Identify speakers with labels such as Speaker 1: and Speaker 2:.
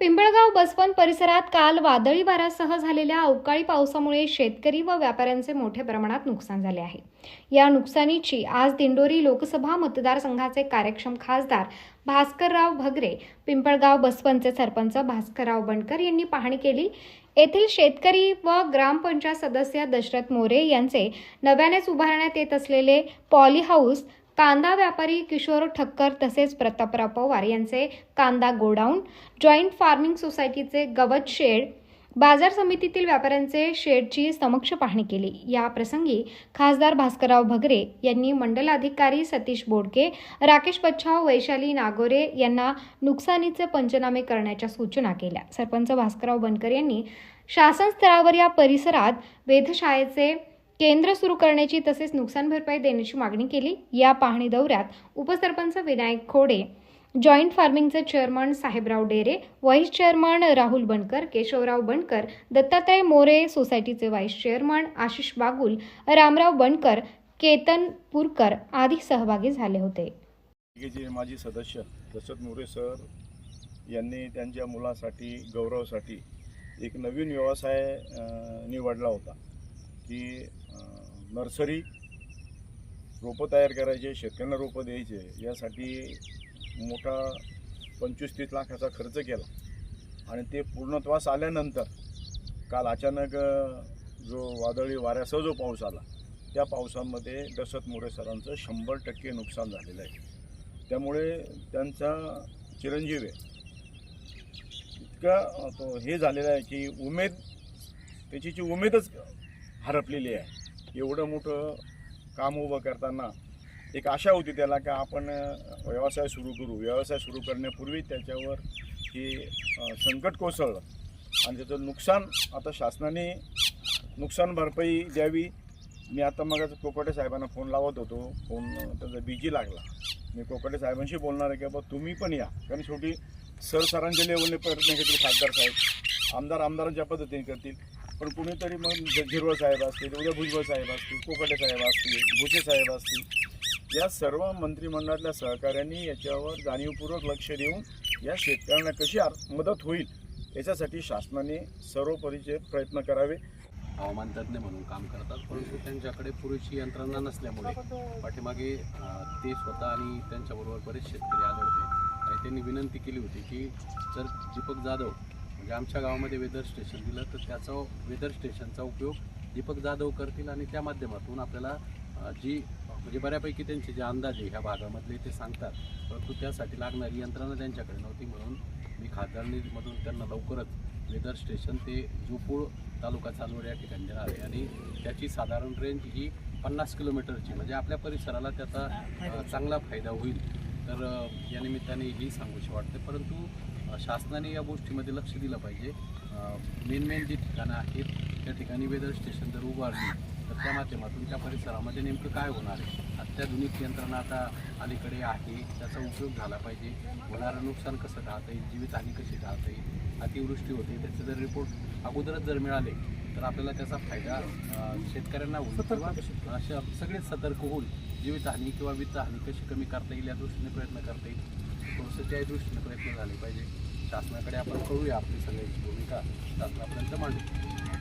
Speaker 1: पिंपळगाव बसवन परिसरात काल वादळी वाऱ्यासह झालेल्या अवकाळी पावसामुळे शेतकरी व व्यापाऱ्यांचे मोठ्या प्रमाणात नुकसान झाले आहे. या नुकसानीची आज दिंडोरी लोकसभा मतदारसंघाचे कार्यक्षम खासदार भास्करराव भगरे पिंपळगाव बसवनचे सरपंच भास्करराव बनकर यांनी पाहणी केली. येथील शेतकरी व ग्रामपंचायत सदस्य दशरथ मोरे यांचे नव्यानेच उभारण्यात येत असलेले पॉली हाऊस कांदा व्यापारी किशोर ठक्कर तसेच प्रतापराव पवार यांचे कांदा गोडाऊन जॉईंट फार्मिंग सोसायटीचे गवत शेड बाजार समितीतील व्यापाऱ्यांचे शेडची समक्ष पाहणी केली. या प्रसंगी खासदार भास्करराव भगरे यांनी मंडलाधिकारी सतीश बोडके राकेश बच्छाव वैशाली नागोरे यांना नुकसानीचे पंचनामे करण्याच्या सूचना केल्या. सरपंच भास्करराव बनकर यांनी शासन स्तरावर या परिसरात वेधशाळेचे केंद्र सुरू करण्याची तसेच नुकसान भरपाई देण्याची मागणी केली. या पाहणी दौऱ्यात उपसरपंच Vinayak Khode joint फार्मिंगचे chairman Sahebrao Dere vice chairman Rahul Bankar Keshavrao Bankar Dattatray More सोसायटीचे व्हाईस चेअरमन आशिष बागुल रामराव बनकर केतन पुरकर आदी सहभागी झाले होते.
Speaker 2: जे माजी सदस्य दशरथ मोरे सर यांनी त्यांच्या मुलासाठी गौरवासाठी एक नवीन व्यवसाय निवडला होता. की नर्सरी रोपं तयार करायचे शेतकऱ्यांना रोपं द्यायचे यासाठी मोठा पंचवीस तीस लाखाचा खर्च केला. आणि ते पूर्णत्वास आल्यानंतर काल अचानक जो वादळी वाऱ्यासह जो पाऊस आला त्या पावसामध्ये दशरथ मोरे सरांचं शंभर टक्के नुकसान झालेलं आहे. त्यामुळे त्यांचा चिरंजीव आहे. इतका तो हे झालेला आहे की उमेद त्याची जी उमेदच हरपलेली आहे. एवढं मोठं काम उभं करताना एक आशा होती त्याला की आपण व्यवसाय सुरू करू. व्यवसाय सुरू करण्यापूर्वी त्याच्यावर हे संकट कोसळलं. आणि त्याचं नुकसान आता शासनाने नुकसान भरपाई द्यावी. मी आता मग कोकटे साहेबांना फोन लावत होतो. फोन त्याचा बिजी लागला. मी कोकटे साहेबांशी बोलणार आहे की बाबा तुम्ही पण या. कारण शेवटी सर सरांच्या लेवलने प्रयत्न घेतील खासदार साहेब. आमदार आमदारांच्या पद्धतीने करतील. पण कुणीतरी मग ज- झिरवळ साहेब असतील उद्या भुजबळ साहेब असतील कोकटे साहेब असतील भुसे साहेब असतील या सर्व मंत्रिमंडळातल्या सहकाऱ्यांनी याच्यावर जाणीवपूर्वक लक्ष देऊन या शेतकऱ्यांना कशी मदत होईल याच्यासाठी शासनाने सर्वपरीचे प्रयत्न करावे.
Speaker 3: हवामान तज्ज्ञ म्हणून काम करतात परंतु त्यांच्याकडे पुरेशी यंत्रणा नसल्यामुळे पाठीमागे ते स्वतः आणि त्यांच्याबरोबर बरेच शेतकरी आले होते. आणि त्यांनी विनंती केली होती की जर दीपक जाधव म्हणजे आमच्या गावामध्ये वेदर स्टेशन दिलं तर त्याचा वेदर स्टेशनचा उपयोग दीपक जाधव करतील आणि त्या माध्यमातून आपल्याला जी म्हणजे बऱ्यापैकी त्यांचे जे अंदाज आहे ह्या भागामधले ते सांगतात. परंतु त्यासाठी लागणारी यंत्रणा त्यांच्याकडे नव्हती म्हणून मी खासदारनीमधून त्यांना लवकरच वेदर स्टेशन ते जुपूळ तालुका चांदवड या ठिकाणी देणार आहे. आणि त्याची साधारण रेंज ही पन्नास किलोमीटरची म्हणजे आपल्या परिसराला त्याचा चांगला फायदा होईल. तर या निमित्ताने ही सांगूशी वाटते. परंतु शासनाने या गोष्टीमध्ये लक्ष दिलं पाहिजे. मेन मेन जी ठिकाणं आहेत त्या ठिकाणी वेदर स्टेशन जर उभारली तर त्या माध्यमातून त्या परिसरामध्ये नेमकं काय होणार आहे? अत्याधुनिक यंत्रणा आता अलीकडे आहे त्याचा उपयोग झाला पाहिजे. होणारं नुकसान कसं टाळता येईल जीवितहानी कशी टाळता येईल अतिवृष्टी होते त्याचे जर रिपोर्ट अगोदरच जर मिळाले तर आपल्याला त्याचा फायदा शेतकऱ्यांना होईल सगळेच सतर्क होऊन जीवितहानी किंवा वित्तहानी कशी कमी करता येईल या दृष्टीने प्रयत्न करता येईल. थोडंसं त्या दृष्टीने प्रयत्न झाले पाहिजे. शासनाकडे आपण कळूया आपली सगळ्यांची भूमिका. शासनापर्यंत मांडू.